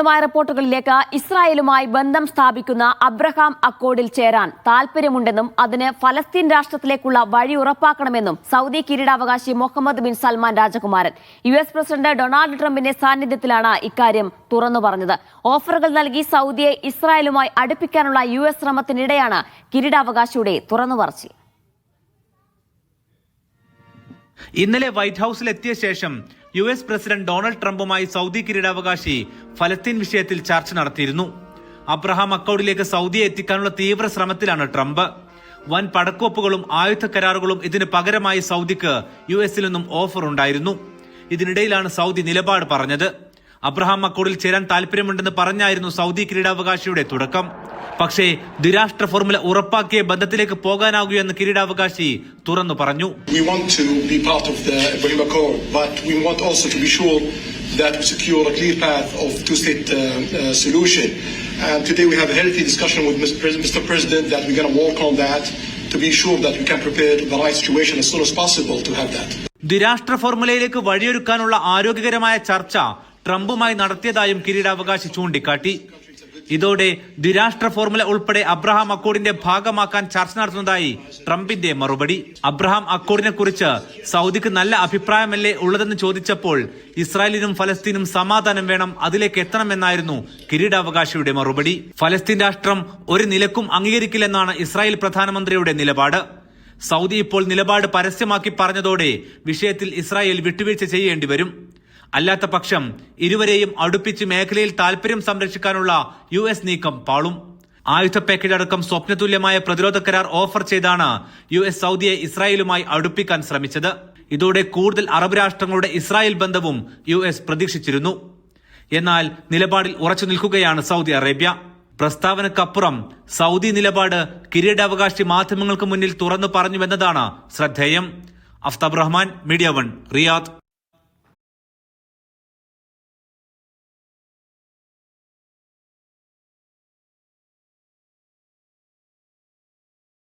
ശക്തമായ റിപ്പോർട്ടുകളിലേക്ക് ഇസ്രായേലുമായി ബന്ധം സ്ഥാപിക്കുന്ന അബ്രഹാം അക്കോർഡിൽ ചേരാൻ താൽപര്യമുണ്ടെന്നും അതിന് ഫലസ്തീൻ രാഷ്ട്രത്തിലേക്കുള്ള വഴി ഉറപ്പാക്കണമെന്നും സൗദി കിരീടാവകാശി മുഹമ്മദ് ബിൻ സൽമാൻ രാജകുമാരൻ യു എസ് പ്രസിഡന്റ് ഡൊണാൾഡ് ട്രംപിന്റെ സാന്നിധ്യത്തിലാണ് ഇക്കാര്യം തുറന്നു പറഞ്ഞത്. ഓഫറുകൾ നൽകി സൗദിയെ ഇസ്രായേലുമായി അടുപ്പിക്കാനുള്ള യു എസ് ശ്രമത്തിനിടെയാണ് കിരീടാവകാശിയുടെ തുറന്നു പറച്ചിൽ. ഇന്നലെ വൈറ്റ് ഹൌസിൽ എത്തിയ ശേഷം യു എസ് പ്രസിഡന്റ് ഡൊണാൾഡ് ട്രംപുമായി സൗദി കിരീടാവകാശി ഫലസ്തീൻ വിഷയത്തിൽ ചർച്ച നടത്തിയിരുന്നു. അബ്രഹാം അക്കൌഡിലേക്ക് സൗദിയെ എത്തിക്കാനുള്ള തീവ്ര ശ്രമത്തിലാണ് ട്രംപ്. വൻ പടക്കോപ്പുകളും ആയുധ കരാറുകളും ഇതിന് പകരമായി സൗദിക്ക് യു എസിൽ നിന്നും ഓഫർ ഉണ്ടായിരുന്നു. ഇതിനിടയിലാണ് സൗദി നിലപാട് പറഞ്ഞത്. അബ്രഹാം അക്കോഡിൽ ചേരാൻ താല്പര്യമുണ്ടെന്ന് പറഞ്ഞായിരുന്നു സൗദി കിരീടാവകാശിയുടെ തുടക്കം. പക്ഷേ ദ്വിരാഷ്ട്ര ഫോർമുല ഉറപ്പാക്കിയ ബന്ധത്തിലേക്ക് പോകാനാകൂയെന്ന് കിരീടാവകാശി തുറന്നു പറഞ്ഞു. ദ്വിരാഷ്ട്ര ഫോർമുലയിലേക്ക് വഴിയൊരുക്കാനുള്ള ആരോഗ്യകരമായ ചർച്ച ട്രംപുമായി നടത്തിയതായും കിരീടാവകാശി ചൂണ്ടിക്കാട്ടി. ഇതോടെ ദ്വിരാഷ്ട്ര ഫോർമുല ഉൾപ്പെടെ അബ്രഹാം അക്കോഡിന്റെ ഭാഗമാക്കാൻ ചർച്ച നടത്തുന്നതായി ട്രംപിന്റെ മറുപടി. അബ്രഹാം അക്കോഡിനെ കുറിച്ച് സൗദിക്ക് നല്ല അഭിപ്രായമല്ലേ ഉള്ളതെന്ന് ചോദിച്ചപ്പോൾ ഇസ്രായേലിനും ഫലസ്തീനും സമാധാനം വേണം അതിലേക്ക് എത്തണമെന്നായിരുന്നു കിരീടാവകാശിയുടെ മറുപടി. ഫലസ്തീൻ രാഷ്ട്രം ഒരു നിലക്കും അംഗീകരിക്കില്ലെന്നാണ് ഇസ്രായേൽ പ്രധാനമന്ത്രിയുടെ നിലപാട്. സൗദി ഇപ്പോൾ നിലപാട് പരസ്യമാക്കി പറഞ്ഞതോടെ വിഷയത്തിൽ ഇസ്രായേൽ വിട്ടുവീഴ്ച ചെയ്യേണ്ടി വരും അല്ലാത്ത പക്ഷം ഇരുവരെയും അടുപ്പിച്ച് മേഖലയിൽ താൽപര്യം സംരക്ഷിക്കാനുള്ള യു എസ് നീക്കം പാളും. ആയുധ പാക്കേജ് അടക്കം സ്വപ്നതുല്യമായ പ്രതിരോധ കരാർ ഓഫർ ചെയ്താണ് യു എസ് സൗദിയെ ഇസ്രായേലുമായി അടുപ്പിക്കാൻ ശ്രമിച്ചത്. ഇതോടെ കൂടുതൽ അറബ് രാഷ്ട്രങ്ങളുടെ ഇസ്രായേൽ ബന്ധവും യു എസ് പ്രതീക്ഷിച്ചിരുന്നു. എന്നാൽ നിലപാടിൽ ഉറച്ചു നിൽക്കുകയാണ് സൗദി അറേബ്യ. പ്രസ്താവനക്കപ്പുറം സൗദി നിലപാട് കിരീടാവകാശി മാധ്യമങ്ങൾക്ക് മുന്നിൽ തുറന്നു പറഞ്ഞുവെന്നതാണ് ശ്രദ്ധേയം. Aftab Rahman media one Riyadh.